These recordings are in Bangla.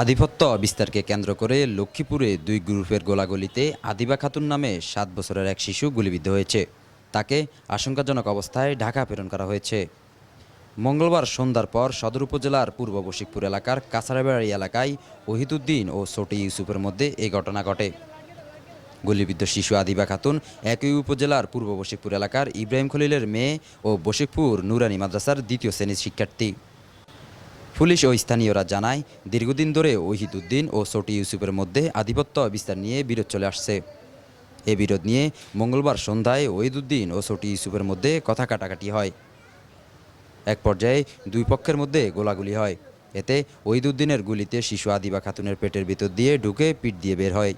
আধিপত্য বিস্তারকে কেন্দ্র করে লক্ষ্মীপুরে দুই গ্রুপের গোলাগুলিতে আদিবা খাতুন নামে সাত বছরের এক শিশু গুলিবিদ্ধ হয়েছে। তাকে আশঙ্কাজনক অবস্থায় ঢাকা প্রেরণ করা হয়েছে। মঙ্গলবার সন্ধ্যার পর সদর উপজেলার পূর্ব বশিকপুর এলাকার কাছারাবাড়ি এলাকায় ওহিদুদ্দিন ও সোটি ইউসুফের মধ্যে এই ঘটনা ঘটে। গুলিবিদ্ধ শিশু আদিবা খাতুন একই উপজেলার পূর্ব বশিকপুর এলাকার ইব্রাহিম খলিলের মেয়ে ও বশিকপুর নুরানি মাদ্রাসার দ্বিতীয় শ্রেণির শিক্ষার্থী। পুলিশ ও স্থানীয়রা জানায়, দীর্ঘদিন ধরে ওহিদুদ্দিন ও সোটি ইউসুফের মধ্যে আধিপত্য বিস্তার নিয়ে বিরোধ চলে আসছে। এ বিরোধ নিয়ে মঙ্গলবার সন্ধ্যায় ওহিদুদ্দিন ও সোটি ইউসুফের মধ্যে কথা কাটাকাটি হয়। এক পর্যায়ে দুই পক্ষের মধ্যে গোলাগুলি হয়। এতে ওহিদুদ্দিনের গুলিতে শিশু আদিবা খাতুনের পেটের ভিতর দিয়ে ঢুকে পিঠ দিয়ে বের হয়।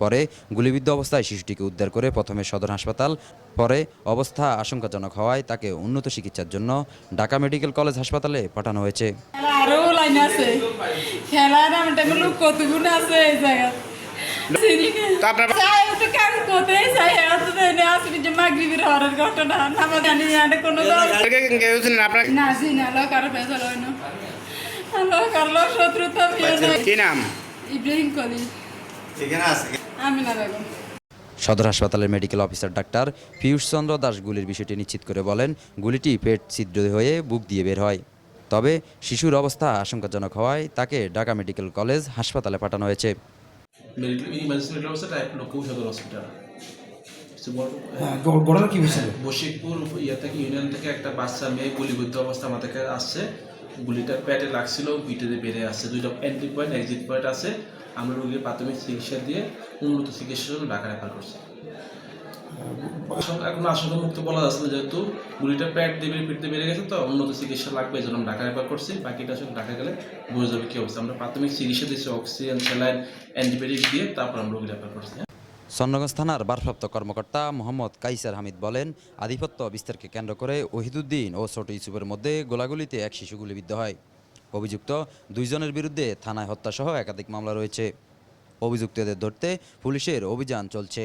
পরে গুলিবিদ্ধ অবস্থায় শিশুটিকে উদ্ধার করে প্রথমে সদর হাসপাতাল পরে অবস্থা আশঙ্কাজনক হওয়ায় তাকে উন্নত চিকিৎসার জন্য ঢাকা মেডিকেল কলেজ হাসপাতালে পাঠানো হয়েছে। খেলা আরও লাইন আছে। খেলার লোক আছে এই জায়গা কি নাম? ইব্রাহিম সদর হাসপাতালের medical officer doctor Piyush Chandra Das গুলির বিষয়টি নিশ্চিত করে বলেন গুলিটি পেট ছিদ্র হয়ে বুক দিয়ে বের হয়। তবে শিশুর অবস্থা আশঙ্কাজনক হওয়ায় তাকে ঢাকা মেডিকেল কলেজ হাসপাতালে পাঠানো হয়েছে? হ্যাঁ, ঘটনা কি হয়েছিল বশিকপুর ইয়ে থেকে ইউনিয়ন থেকে একটা বাচ্চা মেয়ে গুলিবিদ্ধ অবস্থা থেকে আসছে। গুলিটা পেটে লাগছিল পিঠে বেড়ে আসছে। দুইটা এন্ট্রি পয়েন্ট এক্সিট পয়েন্ট আছে। আমরা রোগীর প্রাথমিক চিকিৎসা দিয়ে উন্নত চিকিৎসার জন্য ঢাকা রেফার করছি। এখন আশঙ্কা মুক্ত বলা যাচ্ছে যেহেতু গুলিটা পেট দিয়ে বেড়ে- পিঠ বেড়ে গেছে তো, উন্নত চিকিৎসা লাগবে, এই জন্য আমরা ঢাকা রেফার করছি। বাকিটা আসলে ঢাকা গেলে বুঝে যাবে কি অবস্থা। আমরা প্রাথমিক চিকিৎসা দিচ্ছি অক্সিজেন স্যালাইন অ্যান্টিবায়োটিক দিয়ে, তারপর আমরা রোগী রেফার করছি। সন্নগঞ্জ থানার ভারপ্রাপ্ত কর্মকর্তা মোহাম্মদ কাইসার হামিদ বলেন, আধিপত্য বিস্তারকে কেন্দ্র করে ওহিদুদ্দিন ও ছোট ইউসুফের মধ্যে গোলাগুলিতে এক শিশু গুলিবিদ্ধ হয়। অভিযুক্ত দুইজনের বিরুদ্ধে থানায় হত্যাসহ একাধিক মামলা রয়েছে। অভিযুক্তদের ধরতে পুলিশের অভিযান চলছে।